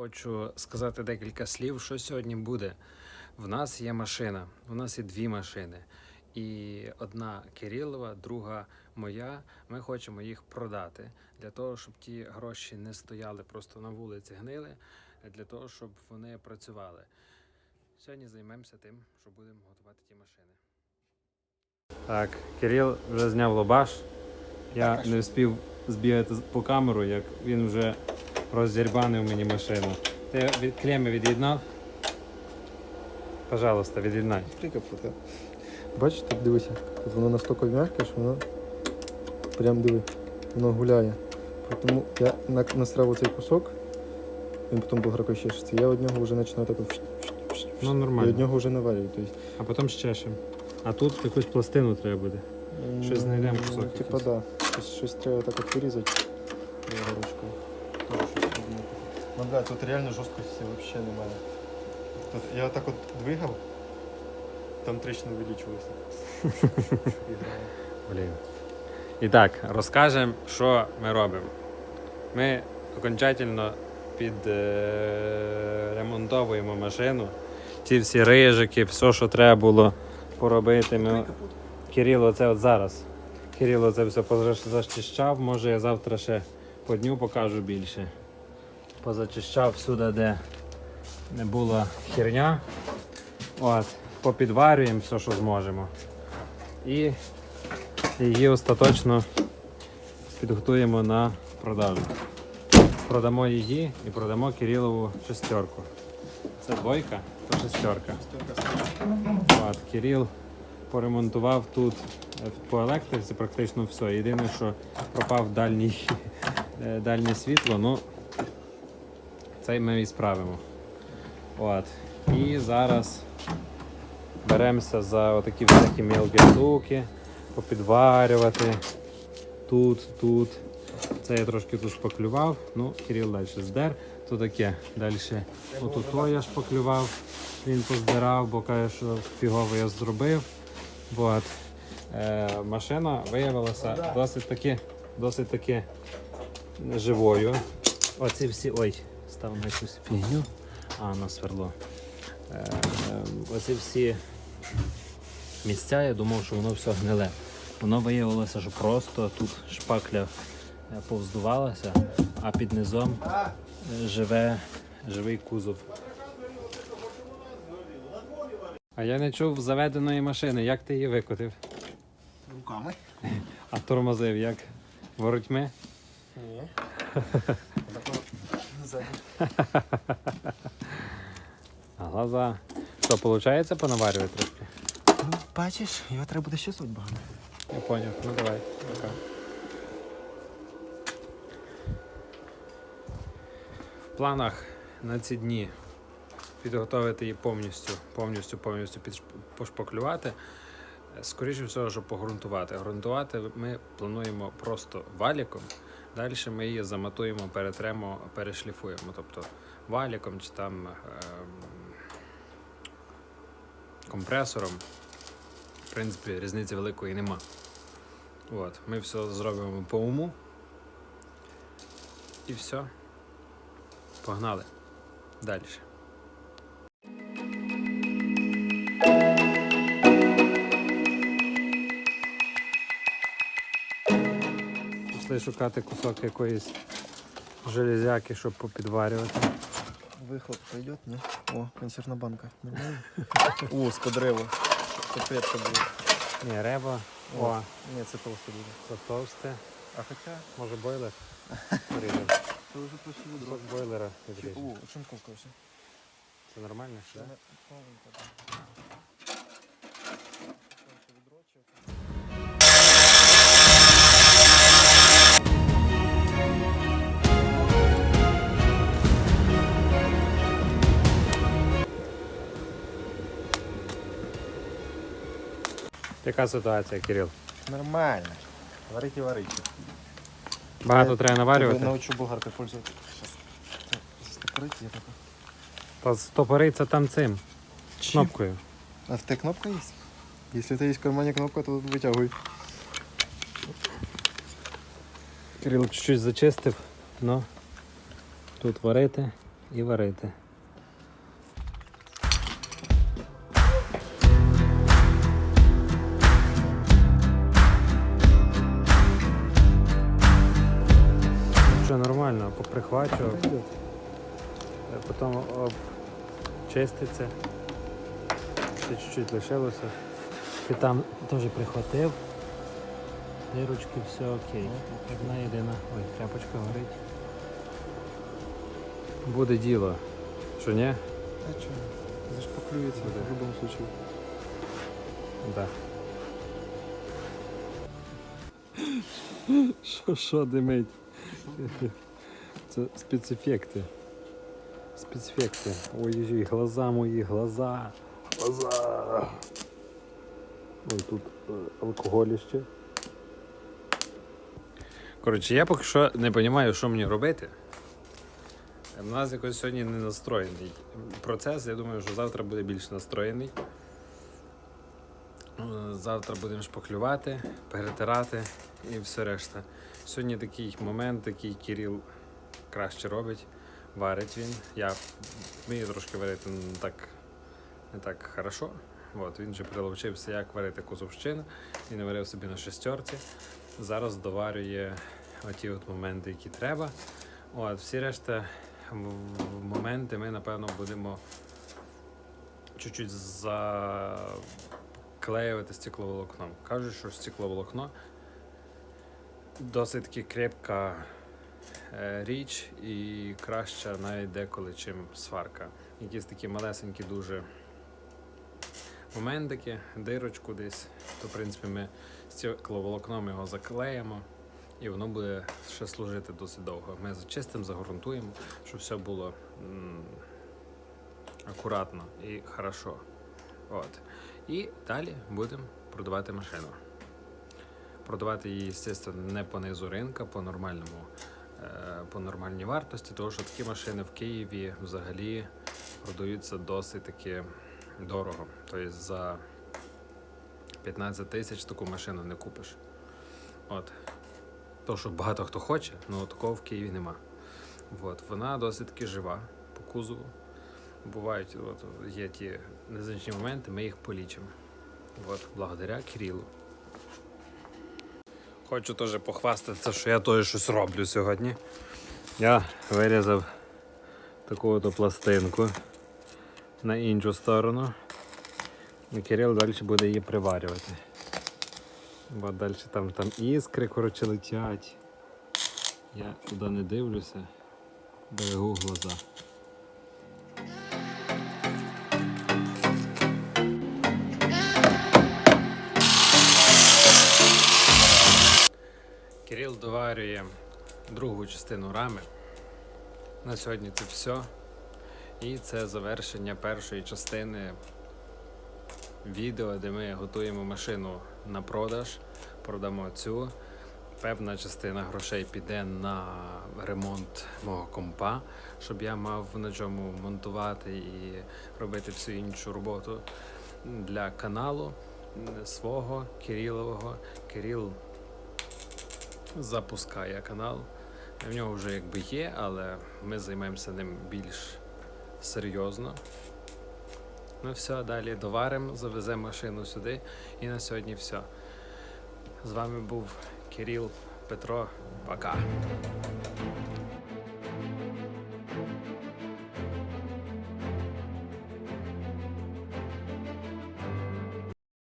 Хочу сказати декілька слів, що сьогодні буде. В нас є машина, у нас є дві машини. І одна Кирилова, друга моя. Ми хочемо їх продати для того, щоб ті гроші не стояли просто на вулиці, гнили, для того, щоб вони працювали. Сьогодні займемося тим, що будемо готувати ті машини. Так, Кирил вже зняв лобаш. Я не встиг збігати по камеру, як він вже роздірбанив мені машину. Ти від клеми від'єднав? Пожалуйста, від'єднай. Прикапута. Бачиш, тут дивися. Тут воно настільки м'яке, що воно прям диви, воно гуляє. Тому я на- насрав цей кусок, він потім був чешеться. Я від нього вже починаю так. Ну І від нього вже наварюю. Тобто, А потім щешем. А тут якусь пластину треба буде. Щось знайдемо кусок Типа якийсь. да. Щось, щось треба так от вирізати. Ручкою. Ну, блядь, тут реально жорсткості взагалі немає. Тут я так от двигав, там тріщина увеличилася. Блін. І так, розкажемо, що ми робимо. Ми окончательно підремонтовуємо машину. Ці всі рижики, все, що треба було поробити. Ми... Кирило це от зараз. Кирило це все позаш- зачищав. Може я завтра ще по дню покажу більше. Позачищав всюди, де не була херня. От, попідварюємо все, що зможемо. І її остаточно підготуємо на продажу. Продамо її і продамо Кирилову шестерку. Це двойка, то шестерка. От, Кирил поремонтував тут е, по електриці практично все. Єдине, що пропав дальній, е, дальнє світло, ну це ми і справимо. От. І зараз беремося за отакі всякі мелкі штуки, попідварювати. Тут, тут. Це я трошки тут шпаклював, ну, Кирил далі здер. То таке. Далі отут то я шпаклював, він поздирав, бо каже, що фігово я зробив. От. Е, машина виявилася досить таки, досить таки живою. Оці всі. Ой, став на якусь фігню. А, на сверло. Е, оці всі місця, я думав, що воно все гниле. Воно виявилося, що просто тут шпакля е, повздувалася, а під низом е, живе, живий кузов. А я не чув заведеної машини. Як ти її викотив? Руками? А тормозив як? Воротьми? Ні. Ззаді. Глаза. Що, виходить понаварювати трошки? Ну, бачиш, його треба буде ще суть багато. Я поняв. Ну давай. Пока. В планах на ці дні підготовити її повністю, повністю, повністю пошпаклювати. Е, Скоріше всього, щоб погрунтувати. Грунтувати ми плануємо просто валіком. Далі ми її заматуємо, перетремо, перешліфуємо. Тобто валіком чи там ем, компресором. В принципі, різниці великої нема. От, ми все зробимо по уму. І все. Погнали. Далі. Пішли шукати кусок якоїсь железяки, щоб попідварювати. Вихлоп пойдет, ні? О, консервна банка. Нормально? О, з-под дерева. Щоб крепко було. Ні, реба. О, Ні, це толсто буде. це товсте. А хоча, Може бойлер? Поріжемо. це вже почти відро. Кусок бойлера відріжемо. О, оцинковка все. Це нормально? Це Да? не повненько. Яка ситуація, Кирил? Нормально. Варите, варите. Багато треба наварювати. Научу болгаркой пользоваться. Сейчас. Застопорить я. Та стопориться там цим кнопкою. А в Т кнопка есть? Если это есть в кармане кнопка, то вытягивай. Кирил чуть-чуть зачистив, ну тут варити і варити. Пойдет. е, потім обчиститься. Ще чуть-чуть лишилося. Ти там теж прихватив. Дирочки, все окей. Одна єдина. Ой, тряпочка горить. Буде діло. Що ні? А что? Зашпаклюется Буде. в любом случае. Да. Що, що димить? Це спецефекти. Спецефекти. Ой-ой-ой, глаза мої, глаза. Глаза. Ой, тут е, алкоголіще. Коротше, я поки що не розумію, що мені робити. У нас якось сьогодні не настроєний процес. Я думаю, що завтра буде більш настроєний. Е, Завтра будемо шпаклювати, перетирати і все решта. Сьогодні такий момент, який Кирил краще робить. Варить він. Я вмію трошки варити не так, не так хорошо. От, він же приловчився, як варити козовщину. Він варив собі на шестерці. Зараз доварює оті от моменти, які треба. От, всі решта моменти ми, напевно, будемо чуть-чуть заклеювати стекловолокном. Кажуть, що стекловолокно досить таки крепка річ і краща навіть деколи, чим сварка. Якісь такі малесенькі дуже моментики, дирочку десь, то в принципі ми стекловолокном його заклеїмо. І воно буде ще служити досить довго. Ми зачистимо, загорунтуємо, щоб все було акуратно і хорошо. От. І далі будемо продавати машину. Продавати її, звісно, не по низу ринка, по нормальному, е, по нормальній вартості, тому що такі машини в Києві взагалі продаються досить таки дорого. Тобто за 15 тисяч таку машину не купиш. От. То, що багато хто хоче, але такого в Києві нема. От. Вона досить таки жива по кузову. Бувають, от, є ті незначні моменти, ми їх полічимо. От, благодаря Кирилу. Хочу теж похвастатися, що я теж щось роблю сьогодні. Я вирізав таку пластинку на іншу сторону. І Кирил далі буде її приварювати. Бо далі там, там іскри коротше, летять. Я туди не дивлюся, берегу глаза. Кирил доварює другу частину рами. На сьогодні це все. І це завершення першої частини відео, де ми готуємо машину на продаж, продамо цю. Певна частина грошей піде на ремонт мого компа, щоб я мав на чому монтувати і робити всю іншу роботу для каналу свого Кирилового. Кирил запускає канал. В нього вже якби є, але ми займаємося ним більш серйозно. Ну все, далі доваримо, завеземо машину сюди. І на сьогодні все. З вами був Кирил Петро. Пока.